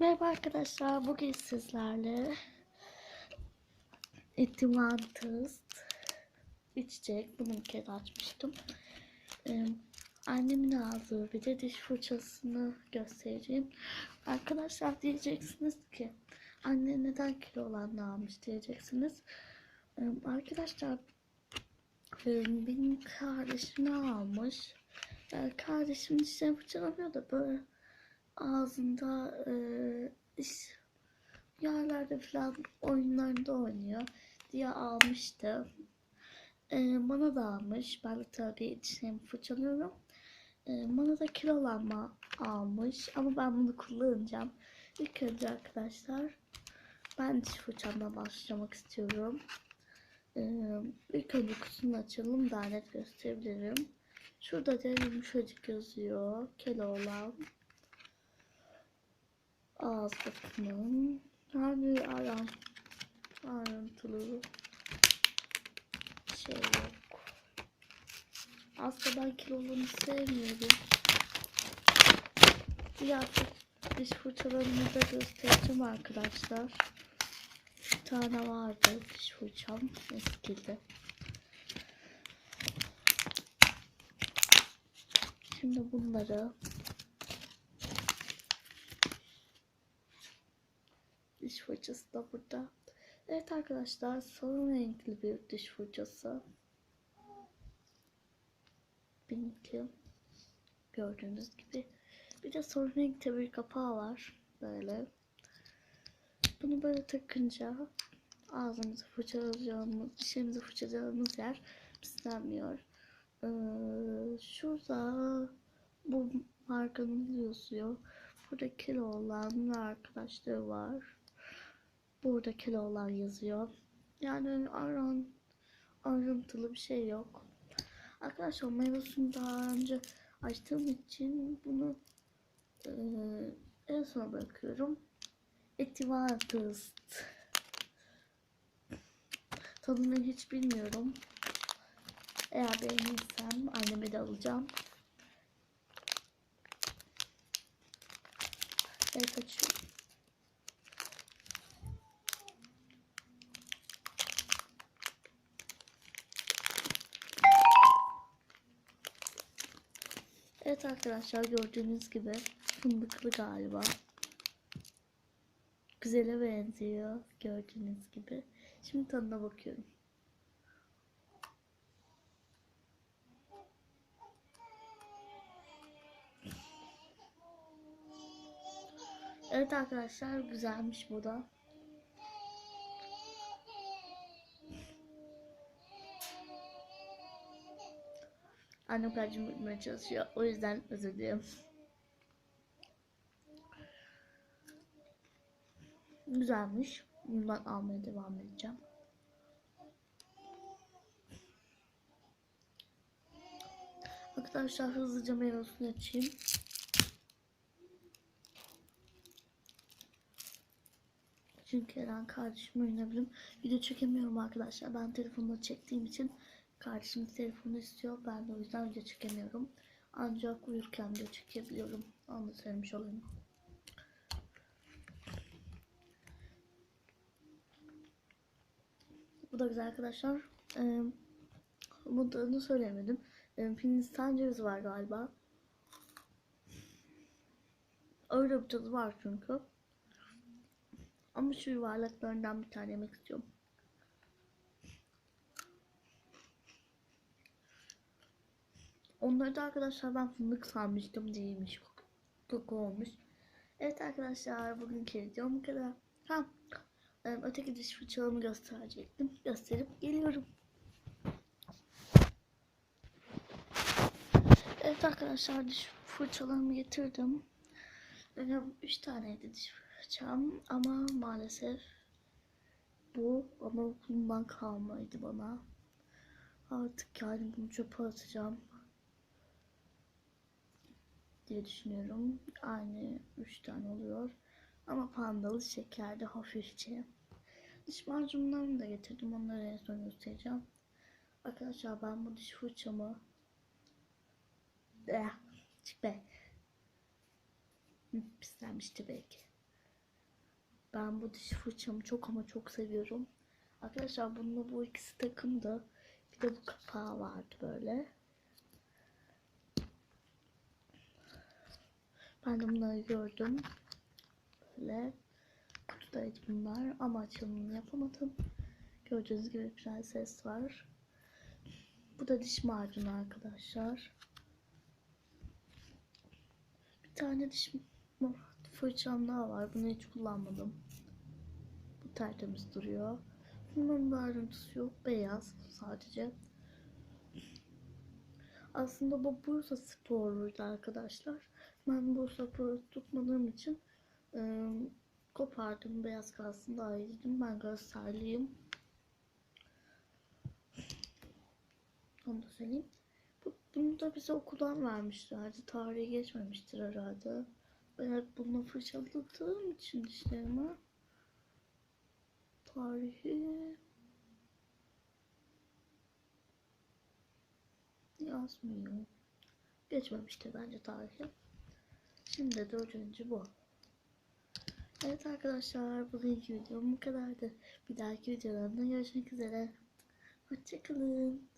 Merhaba arkadaşlar, bugün sizlerle Etimantıs içecek. Bunu bir kere açmıştım. Ee, annemin aldığı bir de diş fırçasını göstereceğim. Arkadaşlar diyeceksiniz ki anne neden kilo olanını almış diyeceksiniz. Ee, arkadaşlar e, benim kardeşimi almış. Yani kardeşim dişlerini fırçalamıyor da böyle ağzında e, yerlerde falan oyunlarında oynuyor diye almıştı. E, bana da almış. Ben de tabii dişlerimi fırçalıyorum. E, bana da kilolanma almış. Ama ben bunu kullanacağım. İlk önce arkadaşlar ben diş fırçamdan başlamak istiyorum. E, ilk önce kutusunu açalım daha net gösterebilirim. Şurada da yumuşacık yazıyor. Keloğlan ağız bakımı yani aram ayrıntılı şey yok. Aslında ben kiloluğunu sevmiyorum. Diğer diş fırçalarımı da göstereceğim arkadaşlar. Bir tane vardı diş fırçam eskidi. Şimdi bunları diş fırçası da burada. Evet arkadaşlar sarı renkli bir diş fırçası. Benimki gördüğünüz gibi. Bir de sarı renkte bir kapağı var. Böyle. Bunu böyle takınca ağzımızı fırçalayacağımız, dişlerimizi fırçalayacağımız yer pislenmiyor. Ee, şurada bu markanın yazıyor. Burada kilo olan arkadaşları var. Burada kilo olan yazıyor. Yani aran ayrıntılı bir şey yok. Arkadaşlar meyvesini daha önce açtığım için bunu e, en sona bırakıyorum. Etivartist. Tadını hiç bilmiyorum. Eğer beğenirsem anneme de alacağım. Evet açıyorum. Evet arkadaşlar gördüğünüz gibi fındıklı galiba. Güzele benziyor gördüğünüz gibi. Şimdi tadına bakıyorum. Evet arkadaşlar güzelmiş bu da. Annem kardeşim uyutmaya çalışıyor. O yüzden özür dilerim. Güzelmiş. Bundan almaya devam edeceğim. Arkadaşlar hızlıca meyvesini açayım. Çünkü Eren kardeşim oynayabilirim. Video çekemiyorum arkadaşlar. Ben telefonla çektiğim için kardeşim telefonu istiyor. Ben de o yüzden video çekemiyorum. Ancak uyurken video çekebiliyorum. Onu da söylemiş olayım. Bu da güzel arkadaşlar. Ee, bunu söylemedim. Ee, Hindistan cevizi var galiba. Öyle bir tadı var çünkü. Ama şu yuvarlaklarından bir tane yemek istiyorum. Onları da arkadaşlar ben fındık sanmıştım değilmiş. Koku olmuş. Evet arkadaşlar bugünkü videom bu kadar. Ha, e, öteki diş fırçalarımı gösterecektim. Gösterip geliyorum. Evet arkadaşlar diş fırçalarımı getirdim. Benim 3 taneydi diş fırçam ama maalesef bu ama bundan kalmaydı bana. Artık yani bunu çöpe atacağım diye düşünüyorum. Aynı 3 tane oluyor. Ama pandalı şekerli hafifçe. Diş macunlarını da getirdim. Onları en son göstereceğim. Arkadaşlar ben bu diş fırçamı eh, çık be. Hı, pislenmişti belki. Ben bu diş fırçamı çok ama çok seviyorum. Arkadaşlar bununla bu ikisi takımdı. Bir de bu kapağı vardı böyle. Ben de bunları gördüm. Böyle kutudaydı bunlar ama açılımını yapamadım. Gördüğünüz gibi güzel ses var. Bu da diş macunu arkadaşlar. Bir tane diş fırçam daha var. Bunu hiç kullanmadım. Bu tertemiz duruyor. Bunun bir ayrıntısı yok. Beyaz sadece. Aslında bu Bursa Spor'uydu arkadaşlar. Ben Bursa Spor tutmadığım için e, kopardım. Beyaz kalsın daha iyi dedim. Ben Galatasaraylıyım. Onu da söyleyeyim. Bu, bunu da bize okuldan vermişlerdi. Tarihi geçmemiştir herhalde. Ben hep bunu fırçaladığım için dişlerime tarihi yazmıyor. Geçmemiştir bence tarihi. Şimdi dördüncü bu. Evet arkadaşlar bugünkü videom bu kadardı. Bir dahaki videolarımda görüşmek üzere. Hoşçakalın.